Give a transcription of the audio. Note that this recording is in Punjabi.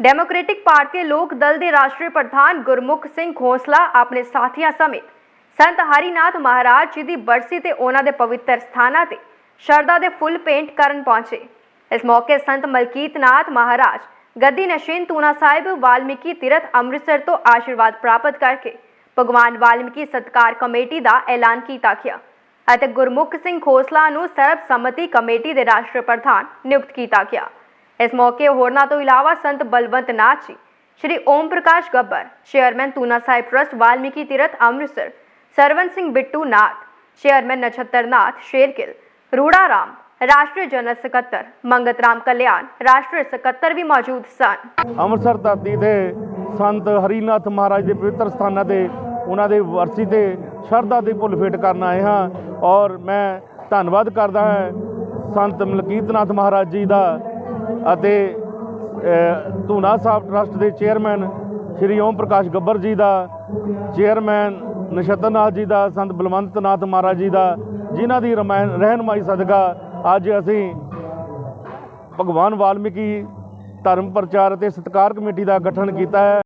ਡੈਮੋਕ੍ਰੈਟਿਕ ਭਾਰਤੀ ਲੋਕ ਦਲ ਦੇ ਰਾਸ਼ਟਰੀ ਪ੍ਰਧਾਨ ਗੁਰਮੁਖ ਸਿੰਘ ਖੋਸਲਾ ਆਪਣੇ ਸਾਥੀਆਂ ਸਮੇਤ ਸੰਤ ਹਰੀਨਾਥ ਮਹਾਰਾਜ ਜੀ ਦੀ ਬਰਸੀ ਤੇ ਉਹਨਾਂ ਦੇ ਪਵਿੱਤਰ ਸਥਾਨਾਂ ਤੇ ਸ਼ਰਧਾ ਦੇ ਫੁੱਲ ਪੇਂਟ ਕਰਨ ਪਹੁੰਚੇ। ਇਸ ਮੌਕੇ ਸੰਤ ਮਲਕੀਤ ਨਾਥ ਮਹਾਰਾਜ, ਗੱਦੀ ਨਸ਼ੀਨ ਤੂਨਾ ਸਾਹਿਬ, ਵਾਲਮੀਕੀ ਤੀਰਥ ਅੰਮ੍ਰਿਤਸਰ ਤੋਂ ਆਸ਼ੀਰਵਾਦ ਪ੍ਰਾਪਤ ਕਰਕੇ ਭਗਵਾਨ ਵਾਲਮੀਕੀ ਸਤਕਾਰ ਕਮੇਟੀ ਦਾ ਐਲਾਨ ਕੀਤਾ ਗਿਆ ਅਤੇ ਗੁਰਮੁਖ ਸਿੰਘ ਖੋਸਲਾ ਨੂੰ ਸਰਬਸੰਮਤੀ ਕਮੇਟੀ ਦੇ ਰਾਸ਼ਟਰੀ ਪ੍ਰਧਾਨ ਨਿਯੁਕਤ ਕੀਤਾ ਗਿਆ। ਇਸ ਮੌਕੇ ਹੋਰਨਾਂ ਤੋਂ ਇਲਾਵਾ Sant Balwant Nath ji, Shri Om Parkash Gabbar, chairman Dhuna Sahib trust, Valmiki Tirath, Amritsar, Sarwan Singh Bittu Nath, chairman Nachhattar Nath Sherkil Rura Ram, ਰਾਸ਼ਟਰੀ ਜਨਰਲ ਸਕੱਤਰ, ਮੰਗਤ ਰਾਮ ਕਲਿਆਣ, ਰਾਸ਼ਟਰੀ ਸਕੱਤਰ ਵੀ ਮੌਜੂਦ ਸਨ। ਅੰਮ੍ਰਿਤਸਰ ਧਰਤੀ ਤੇ ਸੰਤ ਹਰੀਨਾਥ ਮਹਾਰਾਜ ਦੇ ਪਵਿੱਤਰ ਸਥਾਨਾਂ ਤੇ ਉਹਨਾਂ ਦੇ ਵਰਸੀ ਤੇ ਸ਼ਰਧਾ ਦੀ ਭੁੱਲ ਫੇਟ ਕਰਨ ਆਏ ਹਾਂ ਔਰ ਮੈਂ ਧੰਨਵਾਦ ਕਰਦਾ ਹਾਂ ਸੰਤ ਮਲਕੀਤਨਾਥ ਮਹਾਰਾਜ ਜੀ ਦਾ ਅਤੇ ਧੂਨਾ ਸਾਹਿਬ ਟਰਸਟ ਦੇ ਚੇਅਰਮੈਨ ਸ਼੍ਰੀ ਓਮ ਪ੍ਰਕਾਸ਼ ਗੱਬਰ ਜੀ ਦਾ, ਚੇਅਰਮੈਨ ਨਛੱਤਰਨਾਥ ਜੀ ਦਾ, ਸੰਤ ਬਲਵੰਤ ਨਾਥ ਮਹਾਰਾਜ ਜੀ ਦਾ, ਜਿਨ੍ਹਾਂ ਦੀ ਰਮਾਇਣ, ਰਹਿਨਮਾਈ ਸਦਕਾ ਅੱਜ ਅਸੀਂ ਭਗਵਾਨ ਵਾਲਮੀਕੀ ਧਰਮ ਪ੍ਰਚਾਰ ਅਤੇ ਸਤਕਾਰ ਕਮੇਟੀ ਦਾ ਗਠਨ ਕੀਤਾ ਹੈ।